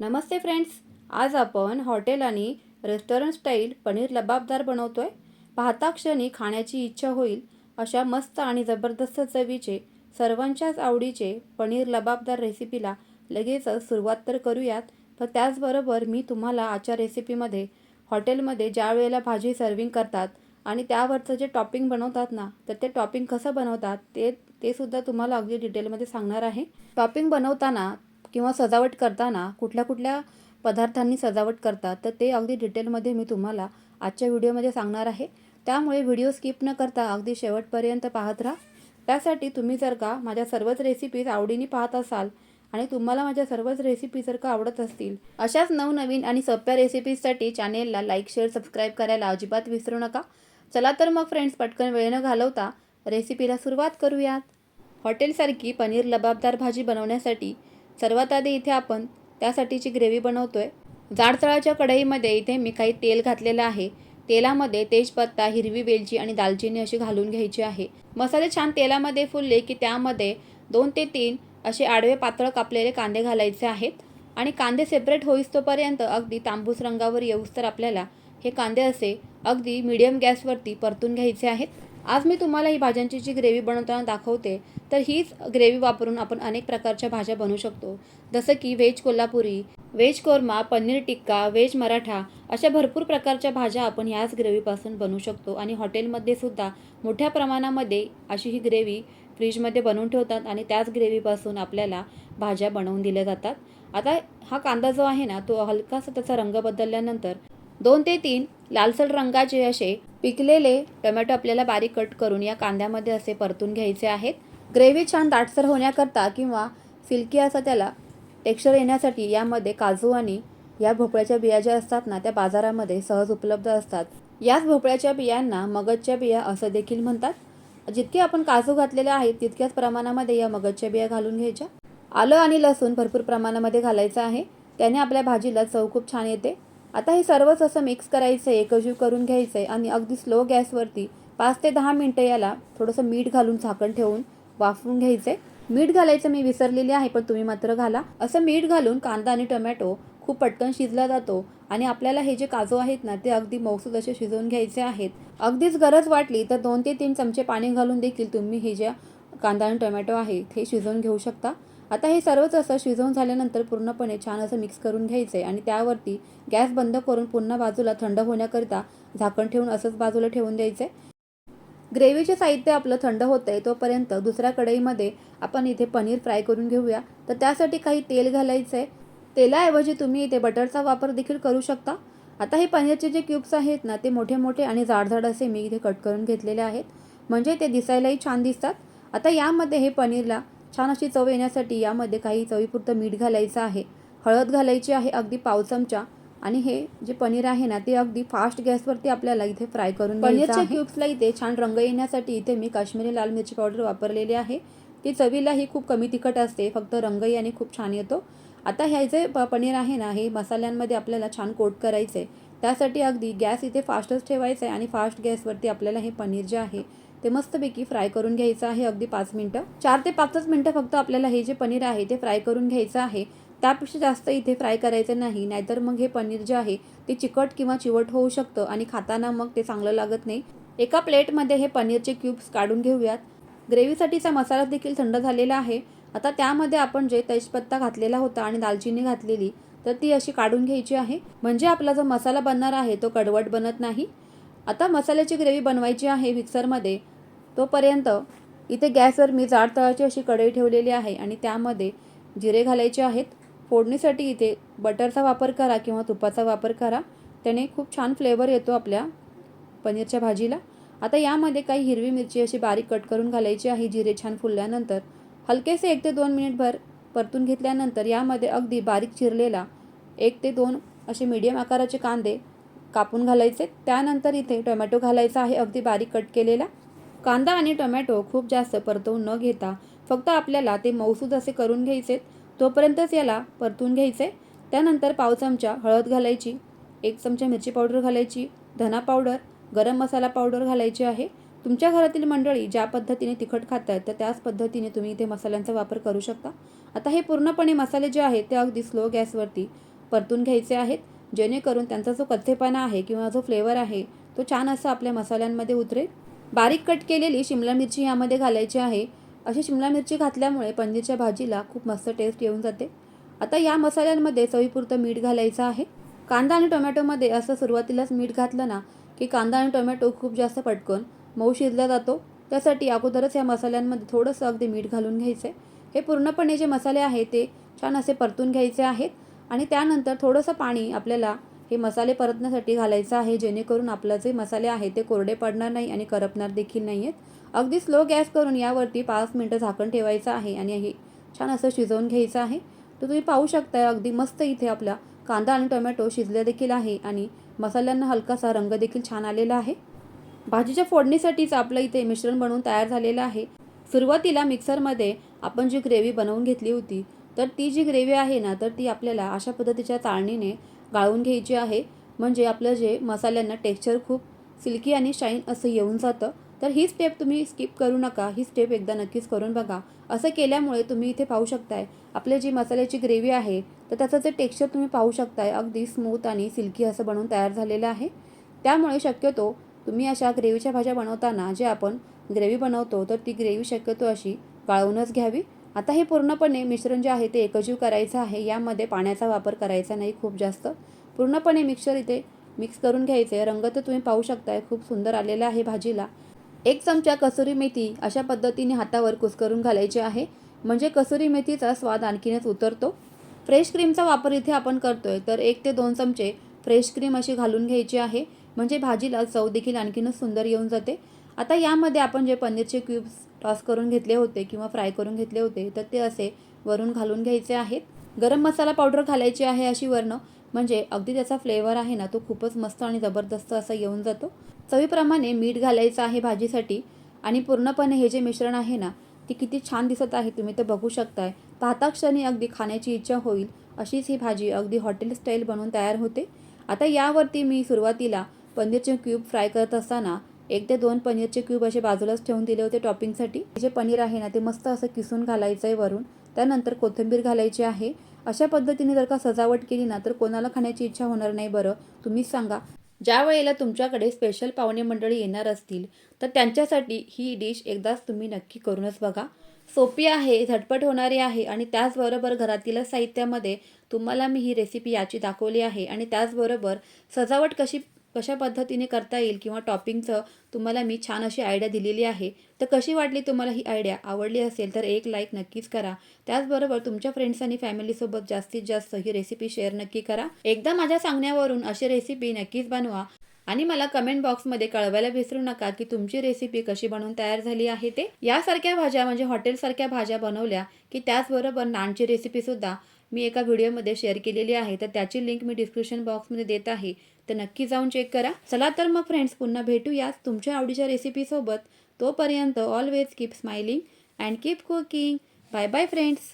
नमस्ते friends आज आपण hotel आणि रेस्टॉरंट स्टाईल पनीर लबाबदार बनवतो आहे पाहता क्षणी खाण्याची इच्छा होईल अशा मस्त आणि जबरदस्त चवीचे सर्वांच्याच आवडीचे पनीर लबाबदार रेसिपीला लगेचच सुरुवात तर करूयात. पण त्याचबरोबर मी तुम्हाला आजच्या रेसिपीमध्ये हॉटेलमध्ये ज्या वेळेला भाजी सर्विंग करतात आणि त्यावरचं जे टॉपिंग बनवतात ना तर ते टॉपिंग कसं बनवतात ते ते सुद्धा तुम्हाला अगदी डिटेलमध्ये सांगणार आहे. टॉपिंग बनवताना किंवा सजावट करताना कुठल्या कुठल्या पदार्थांनी सजावट करतात तर ते अगदी डिटेलमध्ये मी तुम्हाला आजच्या व्हिडिओमध्ये सांगणार आहे. त्यामुळे व्हिडिओ स्किप न करता अगदी शेवटपर्यंत पाहत राहा. त्यासाठी तुम्ही जर का माझ्या सर्वच रेसिपीज आवडीने पाहत असाल आणि तुम्हाला माझ्या सर्वच रेसिपी जर का आवडत असतील अशाच नवनवीन आणि सोप्या रेसिपीजसाठी चॅनेलला लाईक शेअर सबस्क्राईब करायला अजिबात विसरू नका. चला तर मग फ्रेंड्स पटकन वेळ न घालवता रेसिपीला सुरुवात करूयात. हॉटेलसारखी पनीर लबाबदार भाजी बनवण्यासाठी सर्वात आधी इथे आपण त्यासाठीची ग्रेव्ही आहे जाडतळाच्या कढईमध्ये इथे मी काही तेल घातलेलं आहे. तेलामध्ये तेजपत्ता हिरवी वेलची आणि दालचिनी अशी घालून घ्यायची आहे. मसाले छान तेलामध्ये फुलले की त्यामध्ये दोन ते तीन असे आडवे पातळ कापलेले कांदे घालायचे आहेत. आणि कांदे सेपरेट होईस तोपर्यंत अगदी तांबूस रंगावर येऊस तर आपल्याला हे कांदे असे अगदी मीडियम गॅसवरती परतून घ्यायचे आहेत. आज मी तुम्हाला ही भाज्यांची जी ग्रेव्ही बनवताना दाखवते तर हीच ग्रेव्ही वापरून आपण अनेक प्रकारच्या भाज्या बनवू शकतो. जसं की veg Kolhapuri veg korma paneer tikka veg Maratha अशा भरपूर प्रकारच्या भाज्या आपण ह्याच ग्रेव्हीपासून बनवू शकतो. आणि हॉटेलमध्ये सुद्धा मोठ्या प्रमाणामध्ये अशी ही ग्रेव्ही फ्रीजमध्ये बनवून ठेवतात आणि त्याच ग्रेव्हीपासून आपल्याला भाज्या बनवून दिल्या जातात. आता हा कांदा जो आहे ना तो हलकासा त्याचा रंग बदलल्यानंतर दोन ते तीन लालसर रंगाचे असे पिकलेले टोमॅटो आपल्याला बारीक कट करून या कांद्यामध्ये असे परतून घ्यायचे आहेत. ग्रेव्ही छान दाटसर होण्याकरता किंवा सिल्की असा त्याला टेक्स्चर येण्यासाठी यामध्ये काजू आणि या भोपळ्याच्या बिया ज्या असतात ना त्या बाजारामध्ये सहज उपलब्ध असतात. याच भोपळ्याच्या बियांना मगजच्या बिया असं देखील म्हणतात. जितके आपण काजू घातलेले आहेत तितक्याच प्रमाणामध्ये या मगजच्या बिया घालून घ्यायच्या. आलं आणि लसूण भरपूर प्रमाणामध्ये घालायचं आहे. त्याने आपल्या भाजीला चव खूप छान येते. आता हे सर्वच असं मिक्स करायचं आहे एकजीव करून घ्यायचं आहे आणि अगदी स्लो गॅसवरती पाच ते दहा मिनटं याला थोडंसं मीठ घालून झाकण ठेवून वाफवून घ्यायचं आहे मीठ घालायचं मी विसरलेली आहे पण तुम्ही मात्र घाला. असं मीठ घालून कांदा आणि टोमॅटो खूप पटकन शिजला जातो आणि आपल्याला हे जे काजू आहेत ना ते अगदी मौसूद असे शिजवून घ्यायचे आहेत. अगदीच गरज वाटली तर दोन ते तीन चमचे पाणी घालून देखील तुम्ही हे ज्या कांदा आणि टोमॅटो आहे ते शिजवून घेऊ शकता. आता हे सर्वच असं शिजवून झाल्यानंतर पूर्णपणे छान असं मिक्स करून घ्यायचं आहे आणि त्यावरती गॅस बंद करून पुन्हा बाजूला थंड होण्याकरिता झाकण ठेवून असंच बाजूला ठेवून द्यायचं आहे ग्रेव्हीचे साहित्य आपलं थंड होतं आहे तोपर्यंत दुसऱ्या कढईमध्ये आपण इथे पनीर फ्राय करून घेऊया. तर त्यासाठी काही तेल घालायचं आहे तेलाऐवजी तुम्ही इथे बटरचा वापर देखील करू शकता. आता हे पनीरचे जे क्यूब्स आहेत ना ते मोठे मोठे आणि जाडजाड असे मी इथे कट करून घेतलेले आहेत. म्हणजे ते दिसायलाही छान दिसतात. आता यामध्ये हे पनीरला छान अशी चव येण्यासाठी यामध्ये काही चवीपुरतं मीठ घालायचं आहे. हळद घालायची आहे अगदी पाव चमचा आणि हे जे पनीर आहे ना ते अगदी फास्ट गॅसवरती आपल्याला इथे फ्राय करून पनीरच्या क्यूब्सला इथे छान रंग येण्यासाठी इथे मी काश्मीरी लाल मिरची पावडर वापरलेली आहे. ती चवीलाही खूप कमी तिखट असते फक्त रंगही आणि खूप छान येतो. आता ह्या जे पनीर आहे ना हे मसाल्यांमध्ये आपल्याला छान कोट करायचं आहे त्यासाठी अगदी गॅस इथे फास्टच ठेवायचं आहे आणि फास्ट गॅसवरती आपल्याला हे पनीर जे आहे ते मस्तपैकी फ्राय करून घ्यायचं आहे अगदी पाच मिनटं. चार ते पाचच मिनटं फक्त आपल्याला हे जे पनीर आहे ते फ्राय करून घ्यायचं आहे. त्यापेक्षा जास्त इथे फ्राय करायचं नाही नाहीतर मग हे पनीर जे आहे ते चिकट किंवा चिवट होऊ शकतं आणि खाताना मग ते चांगलं लागत नाही. एका प्लेटमध्ये हे पनीरचे क्यूब्स काढून घेऊयात. ग्रेव्हीसाठीचा मसाला देखील थंड झालेला आहे. आता त्यामध्ये आपण जे तेजपत्ता घातलेला होता आणि दालचिनी घातलेली तर ती अशी काढून घ्यायची आहे. म्हणजे आपला जो मसाला बनणार आहे तो कडवट बनत नाही. आता मसाल्याची ग्रेव्ही बनवायची आहे मिक्सरमध्ये. तोपर्यंत इथे गॅसवर मी जाड तळाची अशी कढई ठेवलेली आहे आणि त्यामध्ये जिरे घालायचे आहेत. फोडणीसाठी इथे बटरचा वापर करा किंवा तुपाचा वापर करा. त्याने खूप छान फ्लेवर येतो आपल्या पनीरच्या भाजीला. आता यामध्ये काही हिरवी मिरची अशी बारीक कट करून घालायची आहे. जिरे छान फुलल्यानंतर हलकेसे एक ते दोन मिनिटभर परतून घेतल्यानंतर यामध्ये अगदी बारीक चिरलेला एक ते दोन असे मीडियम आकाराचे कांदे कापून घालायचे. त्यानंतर इथे टोमॅटो घालायचा आहे अगदी बारीक कट केलेला. कांदा आणि टोमॅटो खूप जास्त परतवून न घेता फक्त आपल्याला ते मौसूद असे करून घ्यायचे. तोपर्यंतच याला परतून घ्यायचे. त्यानंतर पाव चमचा हळद घालायची एक चमचा मिरची पावडर घालायची धना पावडर गरम मसाला पावडर घालायची आहे. तुमच्या घरातील मंडळी ज्या पद्धतीने तिखट खात आहेत तर त्याच पद्धतीने तुम्ही इथे मसाल्यांचा वापर करू शकता. आता हे पूर्णपणे मसाले जे आहेत ते अगदी स्लो गॅसवरती परतून घ्यायचे आहेत. जेणेकरून त्यांचा जो कच्चेपणा आहे किंवा जो फ्लेवर आहे तो छान असा आपल्या मसाल्यांमध्ये उतरेल. बारीक कट केलेली शिमला मिरची यामध्ये घालायची आहे. अशी शिमला मिरची घातल्यामुळे पनीरच्या भाजीला खूप मस्त टेस्ट येऊन जाते. आता या मसाल्यांमध्ये चवीपुरतं मीठ घालायचं आहे. कांदा आणि टोमॅटोमध्ये असं सुरुवातीलाच मीठ घातलं ना की कांदा आणि टोमॅटो खूप जास्त पटकन मऊ शिजला जातो. त्यासाठी अगोदरच या मसाल्यांमध्ये थोडंसं अगदी मीठ घालून घ्यायचं आहे हे पूर्णपणे जे मसाले आहे ते छान असे परतून घ्यायचे आहेत. आणि त्यानंतर थोडंसं पाणी आपल्याला हे मसाले परतण्यासाठी घालायचं आहे जेणेकरून आपलं जे मसाले आहे ते कोरडे पडणार नाही आणि करपणार देखील नाही आहेत. अगदी स्लो गॅस करून यावरती पाच मिनटं झाकण ठेवायचं आहे आणि हे छान असं शिजवून घ्यायचं आहे. तर तुम्ही पाहू शकता अगदी मस्त इथे आपला कांदा आणि टोमॅटो शिजले देखील आहे आणि मसाल्यांना हलकासा रंग देखील छान आलेला आहे. भाजीच्या फोडणीसाठीच आपलं इथे मिश्रण बनवून तयार झालेलं आहे. सुरुवातीला मिक्सरमध्ये आपण जी ग्रेव्ही बनवून घेतली होती तर ती जी ग्रेव्ही आहे ना तर ती आपल्याला अशा पद्धतीच्या चाळणीने गाळून घ्यायची आहे. म्हणजे आपलं जे मसाल्यांना टेक्स्चर खूप सिल्की आणि शाईन असं येऊन जातं. तर ही स्टेप तुम्ही स्किप करू नका. ही स्टेप एकदा नक्कीच करून बघा. असं केल्यामुळे तुम्ही इथे पाहू शकताय आपले जी मसाल्याची ग्रेव्ही आहे तर त्याचं जे टेक्स्चर तुम्ही पाहू शकताय अगदी स्मूथ आणि सिल्की असं बनवून तयार झालेलं आहे. त्यामुळे शक्यतो तुम्ही अशा ग्रेव्हीच्या भाज्या बनवताना जे आपण ग्रेव्ही बनवतो तर ती ग्रेव्ही शक्यतो अशी गाळूनच घ्यावी. आता हे पूर्णपणे मिश्रण जे आहे ते एकजीव करायचं आहे. यामध्ये पाण्याचा वापर करायचा नाही खूप जास्त. पूर्णपणे मिक्सर इथे मिक्स करून घ्यायचे. रंग तर तुम्ही पाहू शकताय खूप सुंदर आलेला आहे भाजीला. एक चमचा कसुरी मेथी अशा पद्धतीने हातावर कुस्करून घालायची आहे. म्हणजे कसुरी मेथीचा स्वाद आणखीनच उतरतो. फ्रेश क्रीमचा वापर इथे आपण करतोय. तर एक ते दोन चमचे फ्रेश क्रीम अशी घालून घ्यायची आहे. म्हणजे भाजीला चव देखील आणखीनच सुंदर येऊन जाते. आता यामध्ये आपण जे पनीरचे क्यूब्स टॉस करून घेतले होते किंवा फ्राय करून घेतले होते तर ते असे वरून घालून घ्यायचे आहेत. गरम मसाला पावडर घालायची आहे अशी वर्ण म्हणजे अगदी त्याचा फ्लेवर आहे ना तो खूपच मस्त आणि जबरदस्त असा येऊन जातो. चवीप्रमाणे मीठ घालायचं आहे भाजीसाठी आणि पूर्णपणे हे जे मिश्रण आहे ना ती किती छान दिसत आहे तुम्ही ते बघू शकताय. पाहता क्षणी अगदी खाण्याची इच्छा होईल अशीच ही भाजी अगदी हॉटेल स्टाईल बनवून तयार होते. आता यावरती मी सुरुवातीला पनीरचे क्यूब फ्राय करत असताना एक ते दोन पनीरचे क्यूब असे बाजूलाच ठेवून दिले होते टॉपिंगसाठी. जे पनीर आहे ना ते मस्त असं किसून घालायचं आहे वरून. त्यानंतर कोथिंबीर घालायची आहे. अशा पद्धतीने जर का सजावट केली ना तर कोणाला खाण्याची इच्छा होणार नाही बरं. तुम्हीच सांगा. ज्या वेळेला तुमच्याकडे स्पेशल पाहुणे मंडळी येणार असतील तर त्यांच्यासाठी ही डिश एकदाच तुम्ही नक्की करूनच बघा. सोपी आहे झटपट होणारी आहे आणि त्याचबरोबर घरातील साहित्यामध्ये तुम्हाला मी ही रेसिपी याची दाखवली आहे आणि त्याचबरोबर सजावट कशी कशा पद्धतीने करता येईल किंवा टॉपिंगचं तुम्हाला मी छान अशी आयडिया दिलेली आहे. तर कशी वाटली तुम्हाला ही आयडिया? आवडली असेल तर एक लाईक नक्कीच करा. त्याचबरोबर तुमच्या फ्रेंड्स आणि फॅमिलीसोबत जास्तीत जास्त ही रेसिपी शेअर नक्की करा. एकदा माझ्या सांगण्यावरून अशी रेसिपी नक्कीच बनवा. आणि मला कमेंट बॉक्समध्ये कळवायला विसरू नका की तुमची रेसिपी कशी बनवून तयार झाली आहे ते. यासारख्या भाज्या म्हणजे हॉटेलसारख्या भाज्या बनवल्या की त्याचबरोबर नानची रेसिपीसुद्धा मी एका व्हिडिओमध्ये शेअर केलेली आहे तर त्याची लिंक मी डिस्क्रिप्शन बॉक्समध्ये देत आहे. तर नक्की जाऊन चेक करा. चला तर मग फ्रेंड्स पुन्हा भेटूयाच तुमच्या आवडीच्या रेसिपीसोबत तोपर्यंत always keep smiling and keep cooking bye bye friends